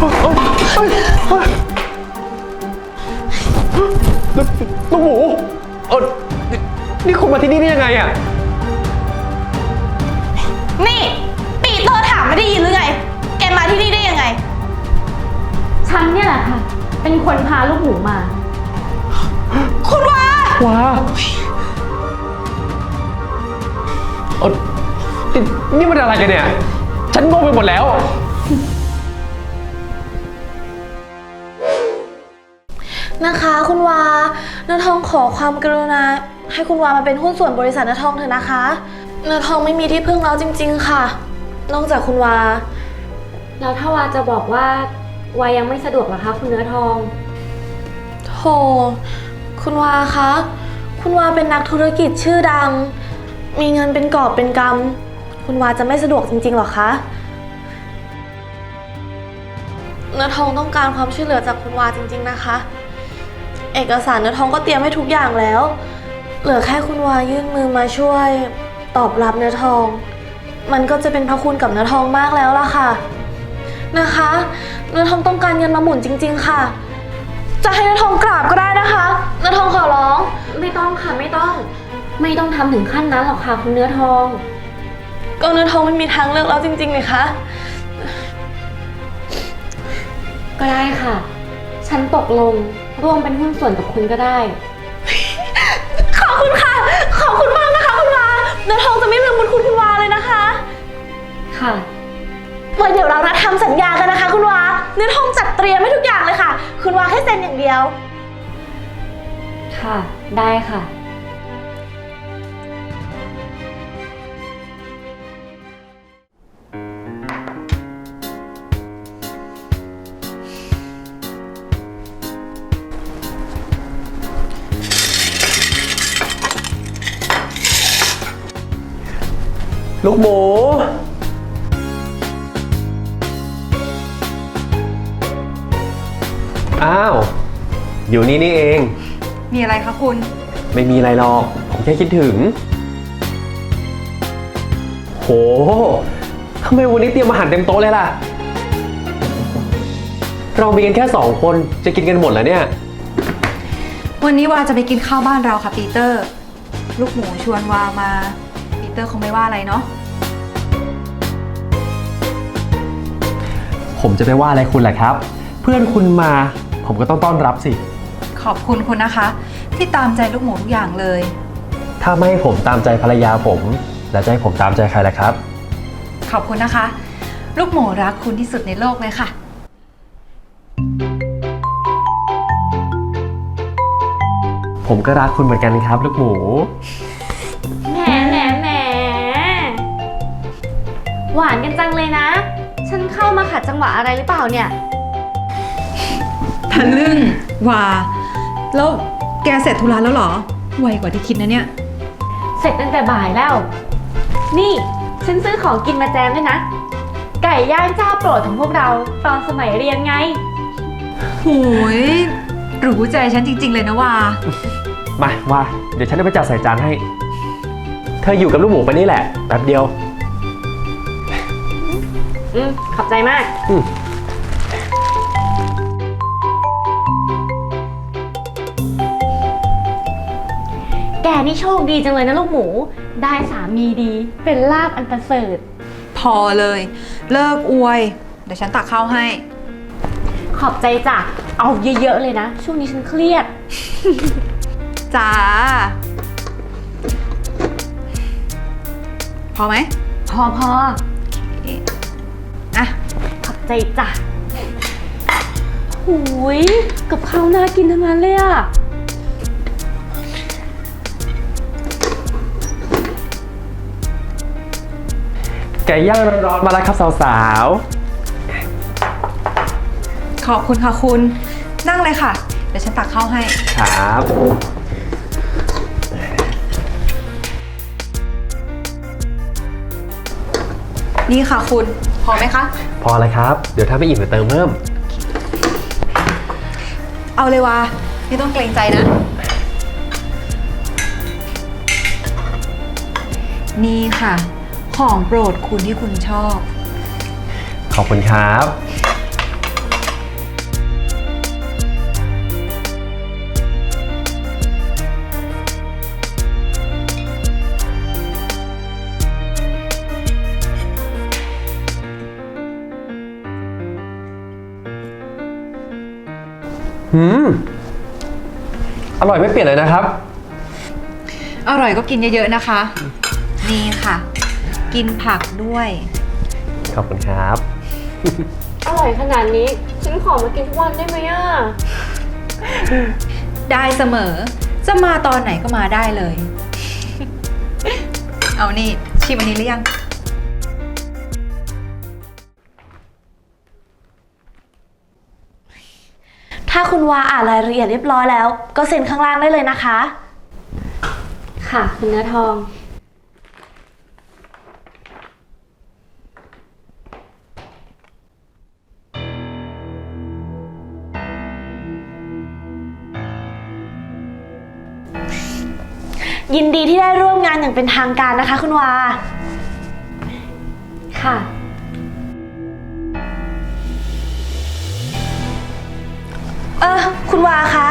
ลูกลูกหมูเออนี่นี่คุณมาที่นี่ได้ยังไงอะนี่ปีเตอร์ถามไม่ได้ยินหรือไง แกมาที่นี่ได้ยังไง ฉันเนี่ยแหละค่ะ เป็นคนพาลูกหมูมา คุณว่าว้าเออนี่นี่มันอะไรกันเนี่ย ฉันงงไปหมดแล้ว ขอความกรุณาให้คุณวามาเป็นหุ้นส่วนบริษัทเนื้อทองเถอะนะคะเนื้อทองไม่มีที่พึ่งแล้วจริง ๆ ค่ะ นอกจากคุณวา แล้วถ้าวาจะบอกว่าวายังไม่สะดวกเหรอคะคุณเนื้อทองโธ่คุณวาคะ คุณวาเป็นนักธุรกิจชื่อดัง มีเงินเป็นกอบเป็นกำ คุณวาจะไม่สะดวกจริง ๆ หรอคะเนื้อทองต้องการความช่วยเหลือจากคุณวาจริง ๆ นะคะ เอกสารเนื้อทองก็เตรียมให้ทุกอย่างแล้ว เหลือแค่คุณวายื่นมือมาช่วย ตอบรับเนื้อทอง มันก็จะเป็นพระคุณกับเนื้อทองมากแล้วล่ะค่ะ นะคะ เนื้อทองต้องการเงินมาหมุนจริง ๆ ค่ะ จะให้เนื้อทองกราบก็ได้นะคะเนื้อทองขอร้อง ไม่ต้องค่ะไม่ต้อง ไม่ต้องทำถึงขั้นนั้นหรอกค่ะคุณเนื้อทอง ก็เนื้อทองไม่มีทางเลือกแล้วจริงๆเลยคะก็ได้ค่ะ ฉันตกลงร่วมเป็นหุ้นส่วนกับคุณก็ได้ ขอบคุณค่ะ ขอบคุณมากนะคะคุณวาเนื้อทองจะไม่ลืมบุญคุณคุณวาเลยนะคะค่ะ ไว้เดี๋ยวเรานัดทำสัญญากันนะคะ คุณวาเนื้อทองจัดเตรียมให้ทุกอย่างเลยค่ะ คุณวาแค่เซ็นอย่างเดียว ค่ะ ได้ค่ะ ลูกหมู อ้าว อยู่นี่นี่เอง มีอะไรคะคุณ ไม่มีอะไรหรอก ผมแค่คิดถึง โหทำไมวันนี้เตรียมอาหารเต็มโต๊ะเลยล่ะ เรามีกันแค่สองคนจะกินกันหมดแล้วเนี่ย วันนี้วาจะไปกินข้าวบ้านเราค่ะปีเตอร์ ลูกหมูชวนวามาปีเตอร์คงไม่ว่าอะไรเนาะ ผมจะไปว่าอะไรคุณแหละครับ เพื่อนคุณมาผมก็ต้องต้อนรับสิ ขอบคุณคุณนะคะ ที่ตามใจลูกหมูทุกอย่างเลย ถ้าไม่ให้ผมตามใจภรรยาผม แล้วจะให้ผมตามใจใครล่ะครับ ขอบคุณนะคะ ลูกหมูรักคุณที่สุดในโลกเลยค่ะ ผมก็รักคุณเหมือนกันครับ ลูกหมู หวานกันจังเลยนะ ฉันเข้ามาขัดจังหวะอะไรหรือเปล่าเนี่ย ทะลึ่งวาแล้วแกเสร็จธุระแล้วเหรอ ไวกว่าที่คิดนะเนี่ย เสร็จตั้งแต่บ่ายแล้ว นี่ฉันซื้อของกินมาแจมด้วยนะ ไก่ย่างเจ้าโปรดของพวกเราตอนสมัยเรียนไง โหยรู้ใจฉันจริง ๆ เลยนะวามาว่า เดี๋ยวฉันจะไปจัดใส่จานให้ เธออยู่กับลูกหมูไปนี่แหละแป๊บเดียว อืมขอบใจมาก อืมแกนี่โชคดีจังเลยนะลูกหมู ได้สามีดี เป็นลาบอันประเสริฐ พอเลย เลิกอวย เดี๋ยวฉันตักข้าวให้ ขอบใจจ้ะ เอาเยอะๆเลยนะ ช่วงนี้ฉันเครียด จ้า พอไหม พอพอ อะขอบใจจ้ะหูยกับข้าวน่ากินทั้งนั้นเลยอะไก่ย่างร้อนๆมาแล้วครับสาวขอบคุณค่ะคุณ นั่งเลยค่ะ เดี๋ยวฉันตักข้าวให้ ๆ ครับ นี่ค่ะคุณพ อไหมคะ พอเลยครับ เดี๋ยวถ้าไม่อิ่มเดี๋ยวเติมเพิ่ม เอาเลยวะไม่ต้องเกรงใจนะ นี่ค่ะ ของโปรดคุณที่คุณชอบ ขอบคุณครับ หืม อร่อยไม่เปลี่ยนเลยนะครับ อร่อยก็กินเยอะๆนะคะ นี่ค่ะ กินผักด้วย ขอบคุณครับ อร่อยขนาดนี้ ฉันขอมากินทุกวันได้ไหมอะ ได้เสมอ จะมาตอนไหนก็มาได้เลย เอานี่ ชิมอันนี้หรือยัง ถ้าคุณวาอ่านรายละเอียดเรียบร้อยแล้ว ก็เซ็นข้างล่างได้เลยนะคะ ค่ะ คุณเนื้อทอง ยินดีที่ได้ร่วมงานอย่างเป็นทางการนะคะ คุณวา เออ คุณวาคะ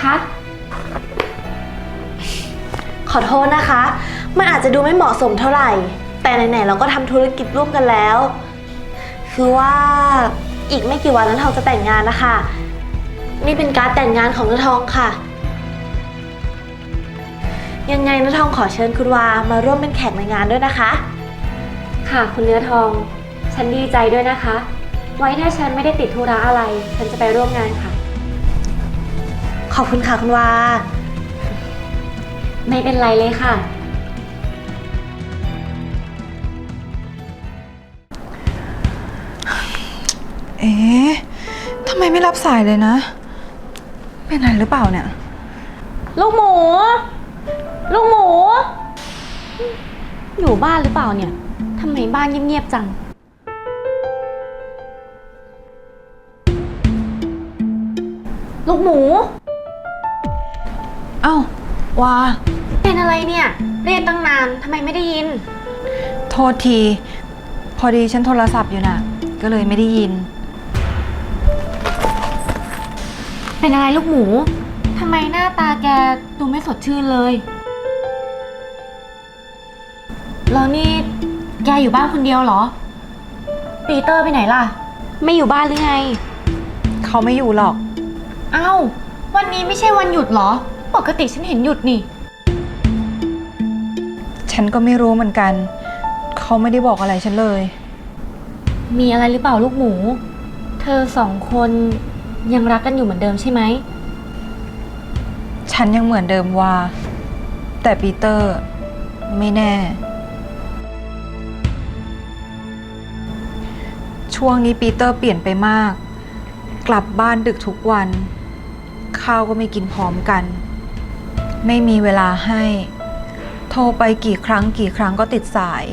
คะ ขอโทษนะคะ มันอาจจะดูไม่เหมาะสมเท่าไหร่ แต่ไหนๆเราก็ทำธุรกิจร่วมกันแล้ว คือว่าอีกไม่กี่วันนั้นทองจะแต่งงานนะคะ นี่เป็นการดแต่งงานของนทองค่ะ ยังไงนทองขอเชิญคุณวามาร่วมเป็นแขกในงานด้วยนะคะ ค่ะคุณเนื้อทอง ฉันดีใจด้วยนะคะ ไว้ถ้าฉันไม่ได้ติดธุระอะไร ฉันจะไปร่วมงานค่ะ ขอบคุณค่ะคุณวา ไม่เป็นไรเลยค่ะ เอ๊ะทำไมไม่รับสายเลยนะ เป็นอะไรหรือเปล่าเนี่ย ลูกหมู ลูกหมู อยู่บ้านหรือเปล่าเนี่ยทำไมบ้านเงียบๆจัง ลูกหมู เอ้าวาเป็นอะไรเนี่ย เรียกตั้งนานทำไมไม่ได้ยิน โทษที พอดีฉันโทรศัพท์อยู่น่ะ ก็เลยไม่ได้ยิน เป็นอะไรลูกหมูทำไมหน้าตาแกดูไม่สดชื่นเลย แล้วนี่แกอยู่บ้านคนเดียวเหรอ ปีเตอร์ไปไหนล่ะ ไม่อยู่บ้านหรือไง เขาไม่อยู่หรอกเอ้าวันนี้ไม่ใช่วันหยุดเหรอ ปกติฉันเห็นหยุดนี่ ฉันก็ไม่รู้เหมือนกัน เขาไม่ได้บอกอะไรฉันเลย มีอะไรหรือเปล่าลูกหมู เธอสองคนยังรักกันอยู่เหมือนเดิมใช่ไหม ฉันยังเหมือนเดิมว่า แต่ปีเตอร์ไม่แน่ ช่วงนี้ปีเตอร์เปลี่ยนไปมาก กลับบ้านดึกทุกวัน ข้าวก็ไม่กินพร้อมกัน ไม่มีเวลาให้ โทรไปกี่ครั้งกี่ครั้งก็ติดสาย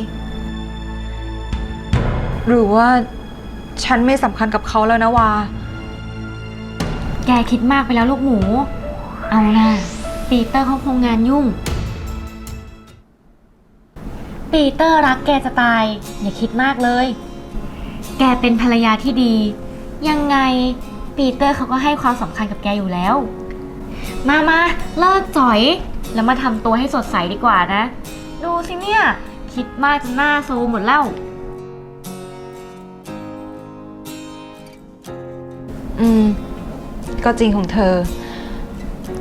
หรือว่าฉันไม่สำคัญกับเขาแล้วนะวา แกคิดมากไปแล้วลูกหมู เอานะปีเตอร์เขาคงงานยุ่ง ปีเตอร์รักแกจะตาย อย่าคิดมากเลย แกเป็นภรรยาที่ดี ยังไง ปีเตอร์เขาก็ให้ความสำคัญกับแกอยู่แล้ว มามาเลิกจ่อย แล้วมาทำตัวให้สดใสดีกว่านะ ดูสิเนี่ย คิดมากจนหน้าซูมหมดแล้ว อืม ก็จริงของเธอ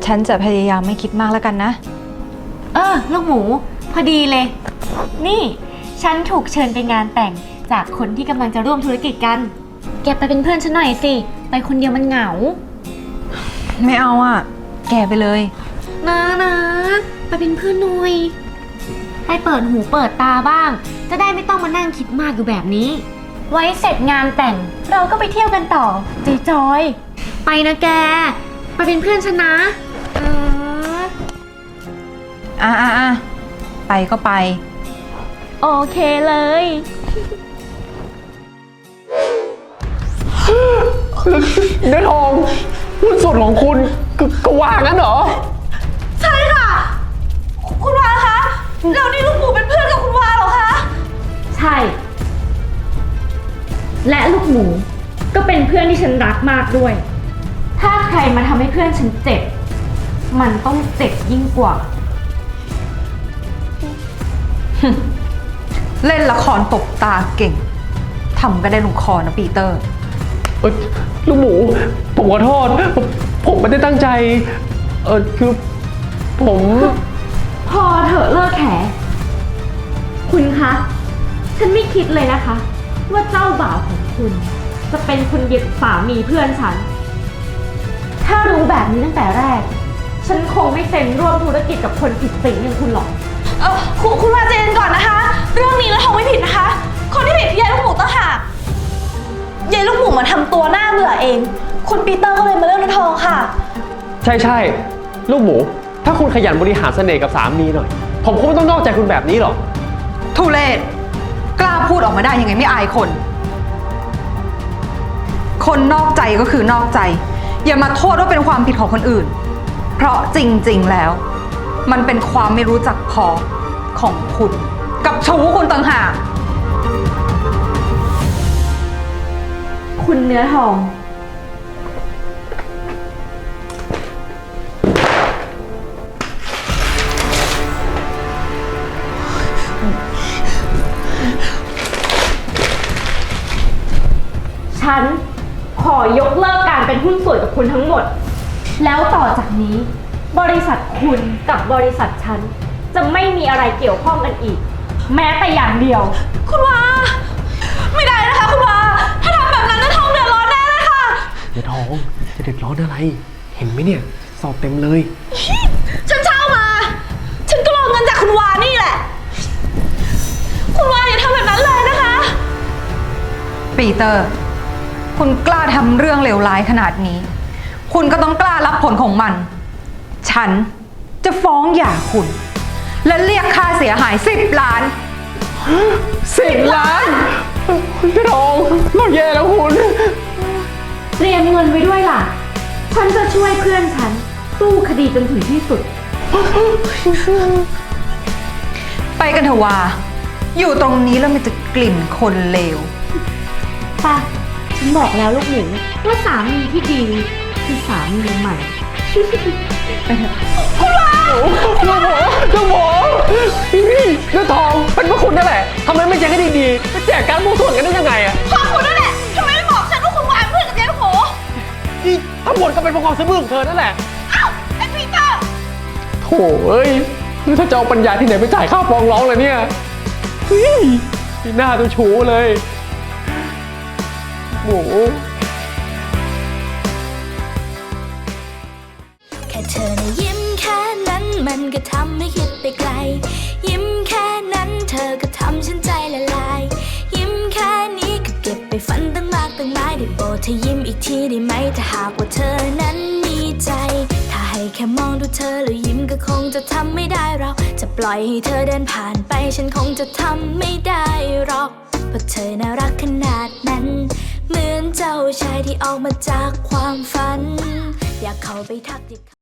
ฉันจะพยายามไม่คิดมากแล้วกันนะ เออลูกหมู พอดีเลย นี่ ฉันถูกเชิญไปงานแต่งจากคนที่กำลังจะร่วมธุรกิจกัน แกไปเป็นเพื่อนฉันหน่อยสิ ไปคนเดียวมันเหงา ไม่เอาอะ แกไปเลย นะนะไปเป็นเพื่อนหน่อยไปเปิดหูเปิดตาบ้าง จะได้ไม่ต้องมานั่งคิดมากอยู่แบบนี้ ไว้เสร็จงานแต่ง เราก็ไปเที่ยวกันต่อจจอยๆไปนะแก ไปเป็นเพื่อนฉันนะเอออะอะอะไปก็ไป โอเคเลย เนื้อทองหุ้นส่วนของคุณกก็ว่างั้นเหรอ ใช่ค่ะ คุณวาคะแล้วนี่ลูกหมูเป็นเพื่อนกับคุณวาเหรอคะ ใช่ และลูกหมูก็เป็นเพื่อนที่ฉันรักมากด้วย ถ้าใครมาทำให้เพื่อนฉันเจ็บ มันต้องเจ็บยิ่งกว่า เล่นละครตบตาเก่ง ทำก็ได้ลงคอนะปีเตอร์ ออลูกหมู ผมขอโทษผมผมไม่ได้ตั้งใจ เออคือผม พอเถอะเลิกแถคุณคะ ฉันไม่คิดเลยนะคะ ว่าเจ้าบ่าวของคุณ จะเป็นคุณเย็บสามีเพื่อนฉัน ถ้ารู้แบบนี้ตั้งแต่แรก ฉันคงไม่เซ็นร่วมธุรกิจกับคนผิดสิ่งอย่างคุณหรอก เออคุณคุณวาใจเย็นก่อนนะคะ เรื่องนี้เนื้อทองไม่ผิดนะคะ คนที่ผิดคือยายลูกหมูต่างหาก ยายลูกหมูมาทำตัวหน้าเบื่อเอง คุณปีเตอร์ก็เลยมาเลือกเนื้อทองค่ะ ใช่ใช่ลูกหมู ถ้าคุณขยันบริหารเสน่ห์กับสามีหน่อย ผมคงไม่ต้องนอกใจคุณแบบนี้หรอก ทุเลศกล้าพูดออกมาได้ยังไงไม่อายคน คนนอกใจก็คือนอกใจ อย่ามาโทษว่าเป็นความผิดของคนอื่น เพราะจริงๆแล้ว มันเป็นความไม่รู้จักพอของคุณ กับชู้คุณต่างหาก คุณเนื้อทอง ฉันขอยกเลิกการเป็นหุ้นส่วนกับคุณทั้งหมด แล้วต่อจากนี้ บริษัทคุณกับบริษัทฉัน จะไม่มีอะไรเกี่ยวข้องกันอีก แม้แต่อย่างเดียว คุณวา เดือดร้อนอะไร เห็นไหมเนี่ย สอบเต็มเลย ฉันเช่ามา ฉันก็รอเงินจากคุณวานี่แหละ คุณวาอย่าทำแบบนั้นเลยนะคะ ปีเตอร์ คุณกล้าทำเรื่องเลวร้ายขนาดนี้ คุณก็ต้องกล้ารับผลของมัน ฉันจะฟ้องหย่าคุณ และเรียกค่าเสียหาย10ล้าน สิบล้านพี่ทองเราแย่แล้วคุณ เตรียมเงินไว้ด้วยล่ะ ฉันจะช่วยเพื่อนฉัน สู้คดีจนถึงที่สุด ไปกันเถอะวาอยู่ตรงนี้แล้วมันจะกลิ่นคนเลว ป่ะ ฉันบอกแล้วลูกหมูว่าสามีที่ดีคือสามีใหม่ลูกหมูลูกหมูนี่เนื้อทองเป็นพวกคุณนั่นแหละทำไมไม่แจ้งให้ดีๆไปแจกการมูส่วนกันได้ยังไงอะ ความซื่อบื้อของเธอนั่นแหละเอ้าไอ้ปีเตอร์ โถ่เอ้ยนี่ถ้าจะเอาปัญญาที่ไหนไปจ่ายค่าฟ้องร้องเลยเนี่ยเฮ้ยนี่หน้าตัวชูเลยหมูแค่เธอนะยิ้มแค่นั้นมันก็ทำให้คิดไปไกล ยิ้มแค่นั้นเธอก็ทำฉันใจละลาย ยิ้มแค่นี้ก็เก็บไปฝันตั้งมากตั้งหลายได้โปรดเธอยิ้มอีก ทีได้ไหมถ้าหากว่าเธอนั้นมีใจ ถ้าให้แค่มองดูเธอแล้วยิ้มก็คงจะทำไม่ได้เราจะปล่อยให้เธอเดินผ่านไปฉันคงจะทำไม่ได้หรอก เพราะเธอน่ารักขนาดนั้น เหมือนเจ้าชายที่ออกมาจากความฝัน อยากเข้าไปทักทิ